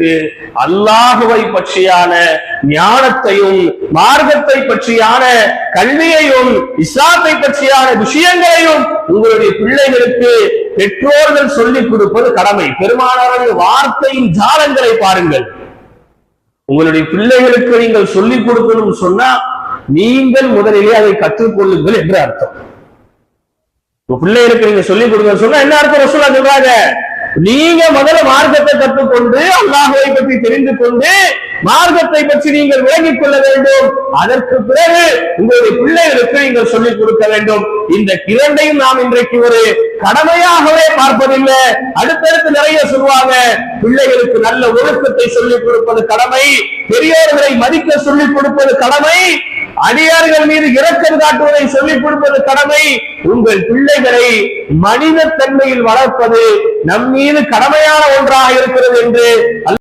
பிள்ளைகளுக்கு அல்லாஹுவை பற்றியான ஞானத்தையும் மார்க்கத்தை பற்றியான கல்வியையும் இஸ்லாத்தை பற்றியான விஷயங்களையும் உங்களுடைய பிள்ளைகளுக்கு பெற்றோர்கள் சொல்லிக் கொடுப்பது கடமை. பெருமானாருடைய வார்த்தையின் ஜாலங்களை பாருங்கள். உங்களுடைய பிள்ளைகளுக்கு நீங்கள் சொல்லிக் கொடுக்கணும்னு சொன்னா நீங்கள் முதலிலே அதை கற்றுக்கொள்ளுங்கள் என்று அர்த்தம். பிள்ளைகளுக்கு நீங்க சொல்லிக் கொடுங்க சொன்னா என்ன அர்த்தம்? ரசூலா சொல்றாங்க. நீங்க முதல்ல மார்க்கத்தை கற்றுக்கொண்டு அல்லாஹுவை பற்றி தெரிந்து கொண்டு மார்க்கத்தை பற்றி நீங்கள் விளங்கிக் கொள்ள வேண்டும். அதற்கு பிறகு உங்களுடைய பிள்ளைகளுக்கு நீங்கள் சொல்லிக் கொடுக்க வேண்டும். இந்த இரண்டையும் நாம் இன்றைக்கு ஒரு கடமையாகவே பார்ப்பதில்லை. அடுத்தடுத்து நிறைய சொல்லுவாங்க. பிள்ளைகளுக்கு நல்ல ஒழுக்கத்தை சொல்லிக் கொடுப்பது கடமை. பெரியோர்களை மதிக்க சொல்லிக் கொடுப்பது கடமை. அடியார்கள் மீது இரக்கம் காட்டுவதை சொல்லிக் கொடுப்பது கடமை. உங்கள் பிள்ளைகளை மனித தன்மையில் வளர்ப்பது நம் மீது கடமையான ஒன்றாக இருக்கிறது என்று